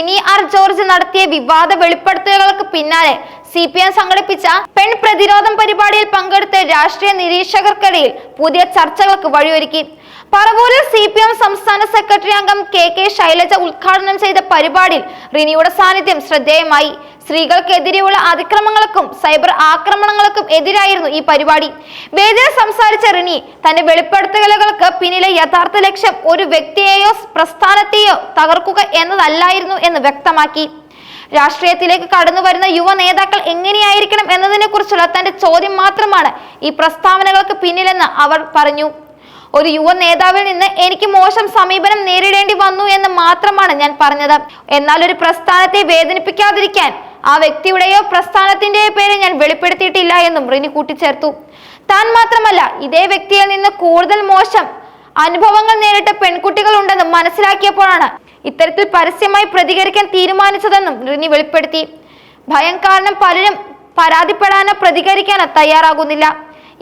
Rini R George നടത്തിയ വിവാദ വെളിപ്പെടുത്തലുകൾക്ക് പിന്നാലെ സി പി എം സംഘടിപ്പിച്ച പെൺ പ്രതിരോധം പരിപാടിയിൽ പങ്കെടുത്ത രാഷ്ട്രീയ നിരീക്ഷകർക്കിടയിൽ പുതിയ ചർച്ചകൾക്ക് വഴിയൊരുക്കി. പറവൂരിൽ സി പി എം സംസ്ഥാന സെക്രട്ടറി അംഗം കെ കെ ശൈലജ ഉദ്ഘാടനം ചെയ്ത പരിപാടിയിൽ റിനിയുടെ സാന്നിധ്യം ശ്രദ്ധേയമായി. സ്ത്രീകൾക്കെതിരെയുള്ള അതിക്രമങ്ങൾക്കും സൈബർ ആക്രമണങ്ങൾക്കും എതിരായിരുന്നു ഈ പരിപാടി. വേദിയിൽ സംസാരിച്ച റിനി തന്റെ വെളിപ്പെടുത്തലുകൾക്ക് പിന്നിലെ യഥാർത്ഥ ലക്ഷ്യം ഒരു വ്യക്തിയെയോ പ്രസ്ഥാനത്തെയോ തകർക്കുക എന്നതല്ലായിരുന്നു എന്ന് വ്യക്തമാക്കി. രാഷ്ട്രീയത്തിലേക്ക് കടന്നു വരുന്ന യുവ നേതാക്കൾ എങ്ങനെയായിരിക്കണം എന്നതിനെ കുറിച്ചുള്ള തന്റെ ചോദ്യം മാത്രമാണ് ഈ പ്രസ്താവനകൾക്ക് പിന്നിലെന്ന് അവർ പറഞ്ഞു. ഒരു യുവ നേതാവിൽ നിന്ന് എനിക്ക് മോശം സമീപനം നേരിടേണ്ടി വന്നു എന്ന് മാത്രമാണ് ഞാൻ പറഞ്ഞത്. എന്നാൽ ഒരു പ്രസ്ഥാനത്തെ വേദനിപ്പിക്കാതിരിക്കാൻ ആ വ്യക്തിയുടെയോ പ്രസ്ഥാനത്തിന്റെയോ പേര് ഞാൻ വെളിപ്പെടുത്തിയിട്ടില്ല എന്നും റിനി കൂട്ടിച്ചേർത്തു. താൻ മാത്രമല്ല ഇതേ വ്യക്തിയിൽ നിന്ന് കൂടുതൽ മോശം അനുഭവങ്ങൾ നേരിട്ട പെൺകുട്ടികൾ ഉണ്ടെന്ന് മനസ്സിലാക്കിയപ്പോഴാണ് ഇത്തരത്തിൽ പരസ്യമായി പ്രതികരിക്കാൻ തീരുമാനിച്ചതെന്നും റിനി വെളിപ്പെടുത്തി. ഭയം കാരണം പലരും പരാതിപ്പെടാനോ പ്രതികരിക്കാനോ തയ്യാറാകുന്നില്ല.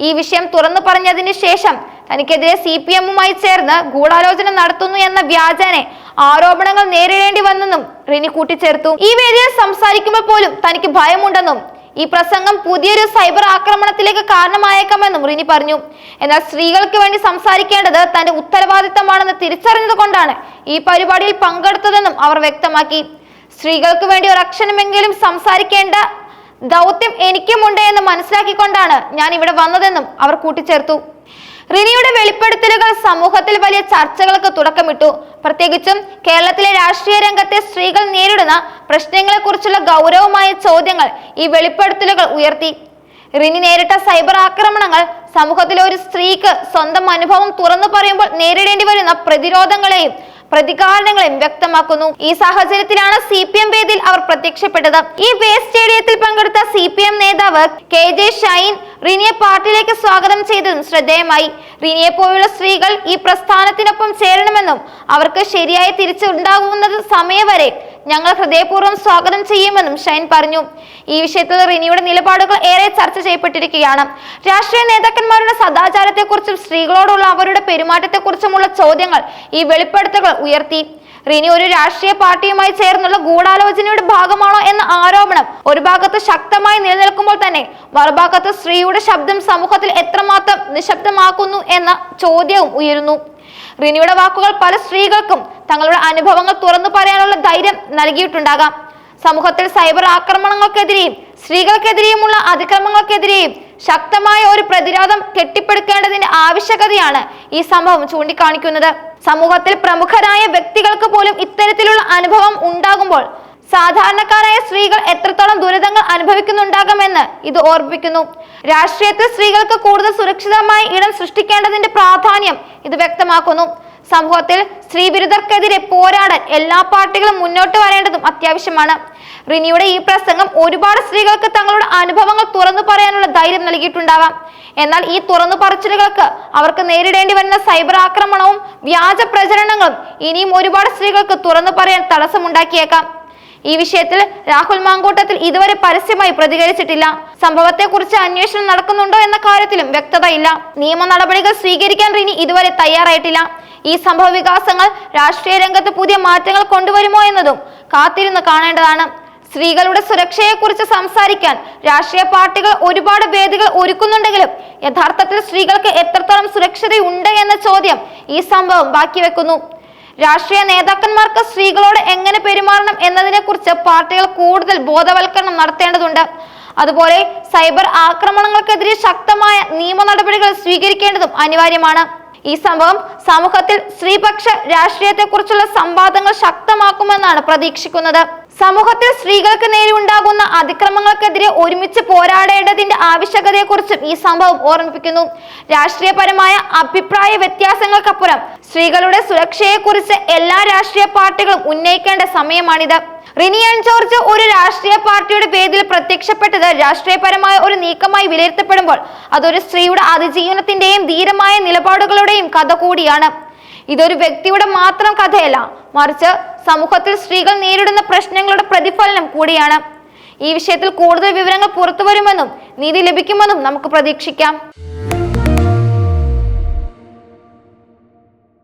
ഈ വിഷയം തുറന്നു പറഞ്ഞതിന് ശേഷം തനിക്കെതിരെ സി പി എമ്മുമായി ചേർന്ന് ഗൂഢാലോചന നടത്തുന്നു എന്ന വ്യാജനെ ആരോപണങ്ങൾ നേരിടേണ്ടി വന്നെന്നും റിനി കൂട്ടിച്ചേർത്തു. ഈ വേദിയിൽ സംസാരിക്കുമ്പോൾ പോലും തനിക്ക് ഭയമുണ്ടെന്നും ഈ പ്രസംഗം പുതിയൊരു സൈബർ ആക്രമണത്തിലേക്ക് കാരണമായേക്കാമെന്നും റിനി പറഞ്ഞു. എന്നാൽ സ്ത്രീകൾക്ക് വേണ്ടി സംസാരിക്കേണ്ടത് തന്റെ ഉത്തരവാദിത്തമാണെന്ന് തിരിച്ചറിഞ്ഞതുകൊണ്ടാണ് ഈ പരിപാടിയിൽ പങ്കെടുത്തതെന്നും അവർ വ്യക്തമാക്കി. സ്ത്രീകൾക്ക് വേണ്ടി ഒരു അക്ഷരമെങ്കിലും സംസാരിക്കേണ്ട ദൗത്യം എനിക്കുമുണ്ട് എന്ന് മനസ്സിലാക്കിക്കൊണ്ടാണ് ഞാൻ ഇവിടെ വന്നതെന്നും അവർ കൂട്ടിച്ചേർത്തു. റിനിയുടെ വെളിപ്പെടുത്തലുകൾ സമൂഹത്തിൽ വലിയ ചർച്ചകൾക്ക് തുടക്കമിട്ടു. പ്രത്യേകിച്ചും കേരളത്തിലെ രാഷ്ട്രീയ രംഗത്തെ സ്ത്രീകൾ നേരിടുന്ന പ്രശ്നങ്ങളെക്കുറിച്ചുള്ള ഗൗരവമായ ചോദ്യങ്ങൾ ഈ വെളിപ്പെടുത്തലുകൾ ഉയർത്തി. റിനി നേരിട്ട സൈബർ ആക്രമണങ്ങൾ സമൂഹത്തിലെ ഒരു സ്ത്രീക്ക് സ്വന്തം അനുഭവം തുറന്നു പറയുമ്പോൾ നേരിടേണ്ടി വരുന്ന പ്രതിരോധങ്ങളെയും പ്രതികാരങ്ങളെയും വ്യക്തമാക്കുന്നു. ഈ സാഹചര്യത്തിലാണ് സി പി എം വേദിയിൽ അവർ പ്രത്യക്ഷപ്പെട്ടത്. ഈ വേസ്റ്റ് സ്റ്റേഡിയത്തിൽ പങ്കെടുത്ത സി പി എം നേതാവ് കെ ജെ ഷൈൻ റിനിയെ പാർട്ടിയിലേക്ക് സ്വാഗതം ചെയ്തതും ശ്രദ്ധേയമായി. റിനിയെ പോലുള്ള സ്ത്രീകൾ ഈ പ്രസ്ഥാനത്തിനൊപ്പം ചേരണമെന്നും അവർക്ക് ശരിയായ തിരിച്ചുണ്ടാകുന്നത് സമയം വരെ ഞങ്ങൾ ഹൃദയപൂർവം സ്വാഗതം ചെയ്യുമെന്നും ഷൈൻ പറഞ്ഞു. ഈ വിഷയത്തിൽ റിനിയുടെ നിലപാടുകൾ ഏറെ ചർച്ച ചെയ്യപ്പെട്ടിരിക്കുകയാണ്. രാഷ്ട്രീയ നേതാക്കന്മാരുടെ സദാചാരത്തെക്കുറിച്ചും സ്ത്രീകളോടുള്ള അവരുടെ പെരുമാറ്റത്തെക്കുറിച്ചുമുള്ള ചോദ്യങ്ങൾ ഈ വെളിപ്പെടുത്തലുകൾ ഉയർത്തി. റിനി ഒരു രാഷ്ട്രീയ പാർട്ടിയുമായി ചേർന്നുള്ള ഗൂഢാലോചനയുടെ ഭാഗമാണോ എന്ന ആരോപണം ഒരു ഭാഗത്ത് ശക്തമായി നിലനിൽക്കുമ്പോൾ തന്നെ മറുഭാഗത്ത് സ്ത്രീയുടെ ശബ്ദം സമൂഹത്തിൽ എത്രമാത്രം നിശബ്ദമാക്കുന്നു എന്ന ചോദ്യവും ഉയരുന്നു. റിനിയുടെ വാക്കുകൾ പല സ്ത്രീകൾക്കും തങ്ങളുടെ അനുഭവങ്ങൾ തുറന്നു പറയാനുള്ള ധൈര്യം നൽകിയിട്ടുണ്ടാകാം. സമൂഹത്തിൽ സൈബർ ആക്രമണങ്ങൾക്കെതിരെയും സ്ത്രീകൾക്കെതിരെയുമുള്ള അതിക്രമങ്ങൾക്കെതിരെയും ശക്തമായ ഒരു പ്രതിരോധം കെട്ടിപ്പടുക്കേണ്ടതിന്റെ ആവശ്യകതയാണ് ഈ സംഭവം ചൂണ്ടിക്കാണിക്കുന്നത്. സമൂഹത്തിൽ പ്രമുഖരായ വ്യക്തികൾക്ക് പോലും ഇത്തരത്തിലുള്ള അനുഭവം ഉണ്ടാകുമ്പോൾ സാധാരണക്കാരായ സ്ത്രീകൾ എത്രത്തോളം ദുരിതങ്ങൾ അനുഭവിക്കുന്നുണ്ടാകുമെന്ന് ഇത് ഓർമ്മിപ്പിക്കുന്നു. രാഷ്ട്രീയത്തിൽ സ്ത്രീകൾക്ക് കൂടുതൽ സുരക്ഷിതമായ ഇടം സൃഷ്ടിക്കേണ്ടതിന്റെ പ്രാധാന്യം ഇത് വ്യക്തമാക്കുന്നു. സമൂഹത്തിൽ സ്ത്രീവിരുദ്ധർക്കെതിരെ പോരാടാൻ എല്ലാ പാർട്ടികളും മുന്നോട്ട് വരേണ്ടതും അത്യാവശ്യമാണ്. റിനിയുടെ ഈ പ്രസംഗം ഒരുപാട് സ്ത്രീകൾക്ക് തങ്ങളുടെ അനുഭവങ്ങൾ തുറന്നു പറയാനുള്ള ധൈര്യം നൽകിയിട്ടുണ്ടാവാം എന്നാൽ ഈ തുറന്നു പറച്ചിലുകൾക്ക് അവർക്ക് നേരിടേണ്ടി വരുന്ന സൈബർ ആക്രമണവും വ്യാജ പ്രചരണങ്ങളും ഇനിയും ഒരുപാട് സ്ത്രീകൾക്ക് തുറന്നു പറയാൻ തടസ്സമുണ്ടാക്കിയേക്കാം. ഈ വിഷയത്തിൽ രാഹുൽ മാങ്കോട്ടത്തിൽ ഇതുവരെ പരസ്യമായി പ്രതികരിച്ചിട്ടില്ല. സംഭവത്തെക്കുറിച്ച് അന്വേഷണം നടക്കുന്നുണ്ടോ എന്ന കാര്യത്തിലും വ്യക്തതയില്ല. നിയമ നടപടികൾ സ്വീകരിക്കാൻ റിനി ഇതുവരെ തയ്യാറായിട്ടില്ല. ഈ സംഭവ വികാസങ്ങൾ രാഷ്ട്രീയ രംഗത്ത് പുതിയ മാറ്റങ്ങൾ കൊണ്ടുവരുമോ എന്നതും കാത്തിരുന്ന് കാണേണ്ടതാണ്. സ്ത്രീകളുടെ സുരക്ഷയെക്കുറിച്ച് സംസാരിക്കാൻ രാഷ്ട്രീയ പാർട്ടികൾ ഒരുപാട് വേദികൾ ഒരുക്കുന്നുണ്ടെങ്കിലും യഥാർത്ഥത്തിൽ സ്ത്രീകൾക്ക് എത്രത്തോളം സുരക്ഷതയുണ്ട് എന്ന ചോദ്യം ഈ സംഭവം ബാക്കി വെക്കുന്നു. രാഷ്ട്രീയ നേതാക്കന്മാർക്ക് സ്ത്രീകളോട് എങ്ങനെ പെരുമാറണം എന്നതിനെക്കുറിച്ച് പാർട്ടികൾ കൂടുതൽ ബോധവൽക്കരണം നടത്തേണ്ടതുണ്ട്. അതുപോലെ സൈബർ ആക്രമണങ്ങൾക്കെതിരെ ശക്തമായ നിയമ നടപടികൾ സ്വീകരിക്കേണ്ടതും അനിവാര്യമാണ്. ഈ സംഭവം സമൂഹത്തിൽ സ്ത്രീപക്ഷ രാഷ്ട്രീയത്തെക്കുറിച്ചുള്ള സംവാദങ്ങൾ ശക്തമാക്കുമെന്നാണ് പ്രതീക്ഷിക്കുന്നത്. സമൂഹത്തിൽ സ്ത്രീകൾക്ക് നേരെ ഉണ്ടാകുന്ന അതിക്രമങ്ങൾക്കെതിരെ ഒരുമിച്ച് പോരാടേണ്ടതിന്റെ ആവശ്യകതയെക്കുറിച്ചും ഈ സംഭവം ഓർമ്മിപ്പിക്കുന്നു. രാഷ്ട്രീയപരമായ അഭിപ്രായ വ്യത്യാസങ്ങൾക്കപ്പുറം സ്ത്രീകളുടെ സുരക്ഷയെക്കുറിച്ച് എല്ലാ രാഷ്ട്രീയ പാർട്ടികളും ഉന്നയിക്കേണ്ട സമയമാണിത്. റിനിയൻ ജോർജ് ഒരു രാഷ്ട്രീയ പാർട്ടിയുടെ പേരിൽ പ്രത്യക്ഷപ്പെട്ടത് രാഷ്ട്രീയപരമായ ഒരു നീക്കമായി വിലയിരുത്തപ്പെടുമ്പോൾ അതൊരു സ്ത്രീയുടെ അതിജീവനത്തിന്റെയും ധീരമായ നിലപാടുകളുടെയും കഥ കൂടിയാണ്. ഇതൊരു വ്യക്തിയുടെ മാത്രം കഥയല്ല മറിച്ച് സമൂഹത്തിൽ സ്ത്രീകൾ നേരിടുന്ന പ്രശ്നങ്ങളുടെ പ്രതിഫലനം കൂടിയാണ്. ഈ വിഷയത്തിൽ കൂടുതൽ വിവരങ്ങൾ പുറത്തുവരുമെന്നും നീതി ലഭിക്കുമെന്നും നമുക്ക് പ്രതീക്ഷിക്കാം.